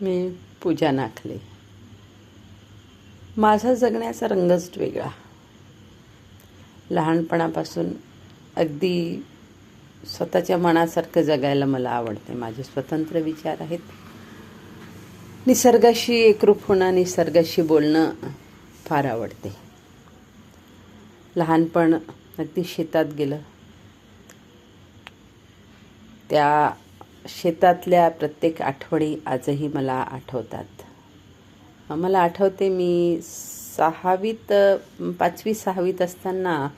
मी पूजा नाखले. माझा जगण्याचा रंगच वेगळा. लहानपणापासून अगदी स्वतःच्या मनासारखं जगायला मला आवडते. माझे स्वतंत्र विचार आहेत. निसर्गाशी एकरूप होणं निसर्गाशी बोलणं फार आवडते. लहानपण अगदी शेतात गेलं. त्या शेतातल्या प्रत्येक आठवणी आजही मला आठवतात. मला आठवते मी सहावीत पाचवी सहावीत असताना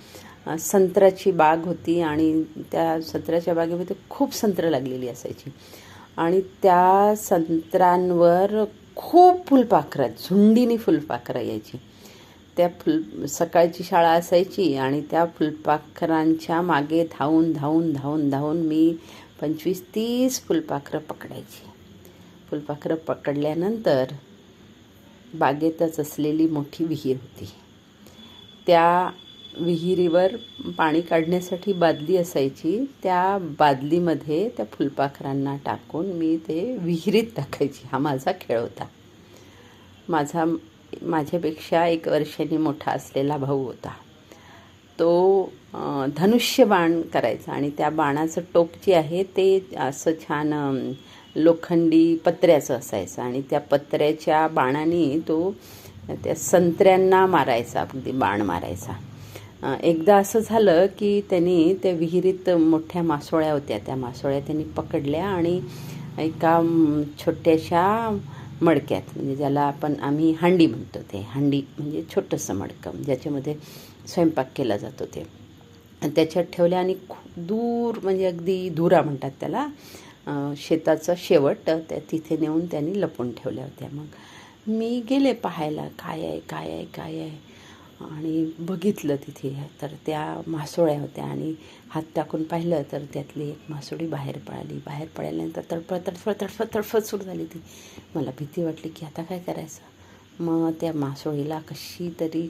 संत्र्याची बाग होती आणि त्या संत्र्याच्या बागेमध्ये खूप संत्रं लागलेली असायची. आणि त्या संत्रांवर खूप फुलपाखरं झुंडीने फुलपाखरं यायची. त्या फुल सकाळची शाळा असायची आणि त्या फुलपाखरांच्या मागे धावून धावून धावून धावून मी पंचवीस तीस फुलपाखरं पकडायची. फुलपाखरं पकडल्यानंतर बागेतच असलेली मोठी विहीर होती. त्या विहिरीवर पाणी काढण्यासाठी बादली असायची. त्या बादलीमध्ये त्या फुलपाखरांना टाकून मी ते विहिरीत टाकायची. हा माझा खेळ होता. माझा माझ्यापेक्षा एक वर्षाने मोठा असलेला भाऊ होता. तो धनुष्य धनुष्यबाण करायचा. आणि त्या बाणाचं टोक जे आहे ते असं छान लोखंडी पत्र्याचं असायचं. आणि त्या पत्र्याच्या बाणाने तो त्या संत्र्यांना मारायचा अगदी बाण मारायचा. एकदा असं झालं की त्यांनी त्या विहिरीत मोठ्या मासोळ्या होत्या. त्या मासोळ्या त्यांनी पकडल्या आणि एका छोट्याशा मडक्यात म्हणजे ज्याला आपण आम्ही हांडी म्हणतो ते. हांडी म्हणजे छोटंसं मडकं ज्याच्यामध्ये स्वयंपाक केला जातो ते. त्याच्यात ठेवल्या आणि खूप दूर म्हणजे अगदी धुरा म्हणतात त्याला शेताचा शेवट त्या तिथे नेऊन त्यांनी लपून ठेवल्या होत्या. मग मी गेले पाहायला काय आहे काय आहे काय आहे? आणि बघितलं तिथे तर त्या मासोळ्या होत्या आणि हात टाकून पाहिलं तर त्यातली एक मासोळी बाहेर पळाली बाहेर पळाल्यानंतर तडफळ तडफळ तडफळ तडफळ सुरू झाली ती. मला भीती वाटली की आता काय करायचं? मग त्या मासोळीला कशी तरी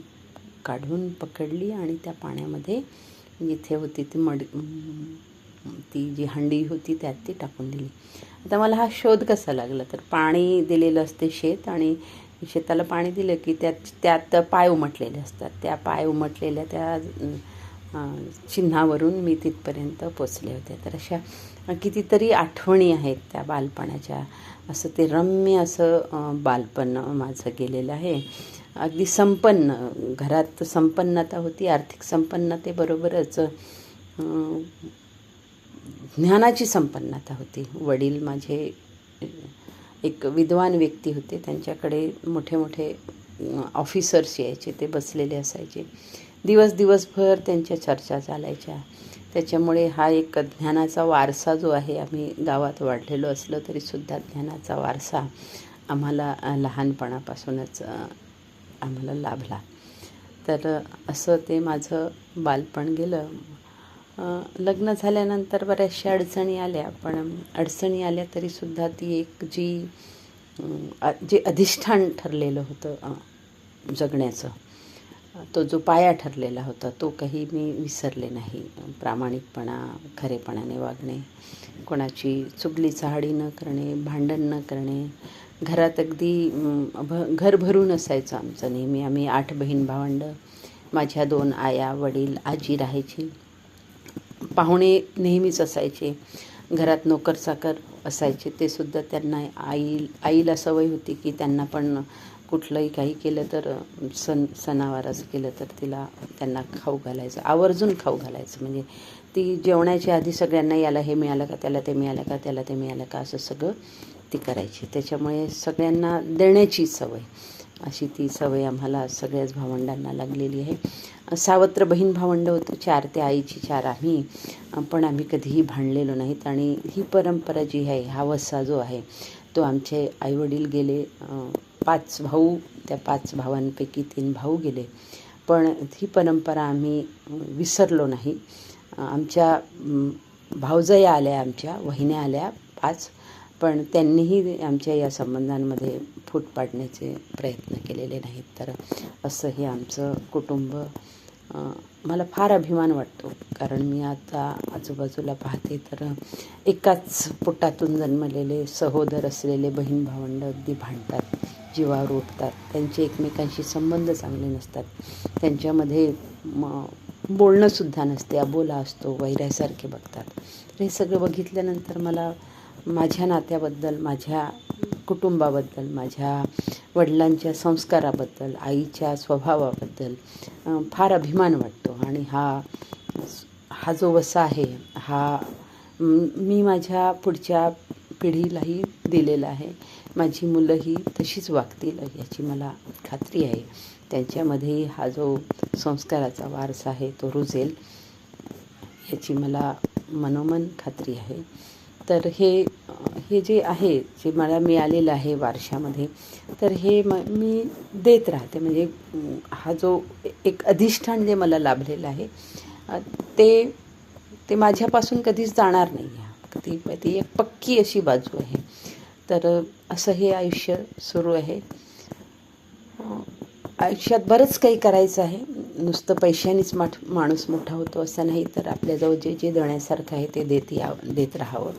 काढून पकडली आणि त्या पाण्यामध्ये जिथे होती ती मड ती जी हंडी होती त्यात ती टाकून दिली. आता मला हा शोध कसा लागला? तर पाणी दिलेलं असते शेत आणि शेताला पाणी दिलं की त्यात त्यात पाय उमटलेले असतात. त्या पाय उमटलेल्या त्या चिन्हावरून मी तिथपर्यंत पोचले होते. तर अशा कितीतरी आठवणी आहेत त्या बालपणाच्या. असं ते रम्य असं बालपण माझं गेलेलं आहे. अगदी संपन्न घरात संपन्नता होती आर्थिक संपन्नतेबरोबरच ज्ञानाची संपन्नता होती. वडील माझे एक विद्वान व्यक्ती होते. त्यांच्याकडे मोठे मोठे ऑफिसर्स यायचे ते बसलेले असायचे. दिवस दिवसभर त्यांच्या चर्चा चालायच्या. त्याच्यामुळे हा एक ज्ञानाचा वारसा जो आहे आम्ही गावात वाढलेलो असलो तरीसुद्धा ज्ञानाचा वारसा आम्हाला लहानपणापासूनच आम्हाला लाभला. तर असं ते माझं बालपण गेलं. लग्न झाल्यानंतर बऱ्याचशा अडचणी आल्या पण अडचणी आल्या तरीसुद्धा ती एक जी जे अधिष्ठान ठरलेलं होतं जगण्याचं तो जो पाया ठरलेला होता तो काही मी विसरले नाही. प्रामाणिकपणा खरेपणाने वागणे कोणाची चुगली चहाडी न करणे भांडण न करणे घरात अगदी भ घर भरून असायचं आमचं नेहमी. आम्ही आठ बहीण भावंड माझ्या दोन आया वडील आजी राहायची. पाहुणे नेहमीच असायचे. घरात नोकर चाकर असायचे. ते सुद्धा त्यांना आई आईला सवय होती की त्यांना पण कुठलंही काही केलं तर सण सणावाराचं केलं तर तिला त्यांना खाऊ घालायचं. आवर्जून खाऊ घालायचं. म्हणजे ती जेवणाच्या आधी सगळ्यांना याला हे मिळालं का त्याला ते मिळालं का त्याला ते मिळालं का असं सगळं ती करायची. त्याच्यामुळे सगळ्यांना देण्याची सवय. अशी ती सवय आम्हाला सगळ्याच भावंडांना लागलेली आहे. सावत्र बहीण भावंड होतं. चार ते आईची चार आम्ही. पण आम्ही कधीही भांडलेलो नाहीत. आणि ही परंपरा जी आहे हा वसा जो आहे तो आमचे आईवडील गेले पाच भाऊ. त्या पाच भावांपैकी तीन भाऊ गेले. पण ही परंपरा आम्ही विसरलो नाही. आमच्या भाऊजया भावजया आल्या आमच्या वहिन्या आल्या पाच. पण त्यांनीही आमच्या या संबंधांमध्ये फूट पाडण्याचे प्रयत्न केलेले नाहीत. तर असं हे आमचं कुटुंब मला फार अभिमान वाटतो. कारण मी आता आजूबाजूला पाहते तर एकाच पोटातून जन्मलेले सहोदर असलेले बहीण भावंडं अगदी भांडतात जीवावर उठतात त्यांचे एकमेकांशी संबंध चांगले नसतात. त्यांच्यामध्ये म बोलणंसुद्धा नसते. अबोला असतो वैऱ्यासारखे बघतात. तर हे सगळं बघितल्यानंतर मला माझ्या नात्याबद्दल माझ्या कुटुंबाबद्दल माझ्या वडिलांच्या संस्काराबद्दल आईच्या स्वभावाबद्दल फार अभिमान वाटतो. आणि हा हा जो वसा आहे हा मी माझ्या पुढच्या पिढीलाही दिलेला आहे. माझी मुलंही तशीच वागतील याची मला खात्री आहे. त्यांच्यामध्येही हा जो संस्काराचा वारसा आहे तो रुजेल याची मला मनोमन खात्री आहे. तर हे हे जे आहे जे मला मिळालेलं आहे वारशामध्ये तर हे म मी देत राहते. म्हणजे हा जो एक अधिष्ठान जे मला लाभलेलं आहे ते ते माझ्यापासून कधीच जाणार नाही आहे. ती ती एक पक्की अशी बाजू आहे. तर असं हे आयुष्य सुरू आहे. आयुष्यात बरंच काही करायचं आहे. नुसतं पैशानेच माठ माणूस मोठा होतो असं नाही तर आपल्याजवळ जे जे देण्यासारखं आहे ते देत यावं देत राहावं.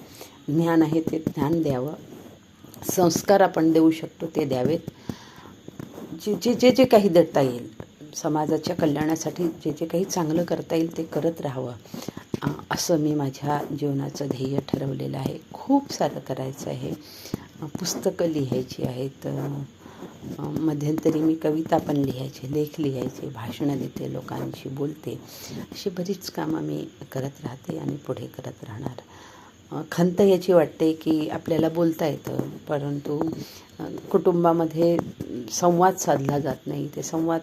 ज्ञान आहे ते ज्ञान द्यावं. संस्कार आपण देऊ शकतो ते द्यावेत. जे जे जे जे काही देता येईल समाजाच्या कल्याणासाठी जे जे काही चांगलं करता येईल ते करत राहावं. असं मी माझ्या जीवनाचं ध्येय ठरवलेलं आहे. खूप सारं करायचं आहे. पुस्तकं लिहायची आहेत. मध्यंतरी मी कविता पण लिहायचे लेख लिहायचे भाषणं देते लोकांशी बोलते. अशी बरीच कामं मी करत राहते आणि पुढे करत राहणार. खंत याची वाटते की आपल्याला बोलता येतं परंतु कुटुंबामध्ये संवाद साधला जात नाही. ते संवाद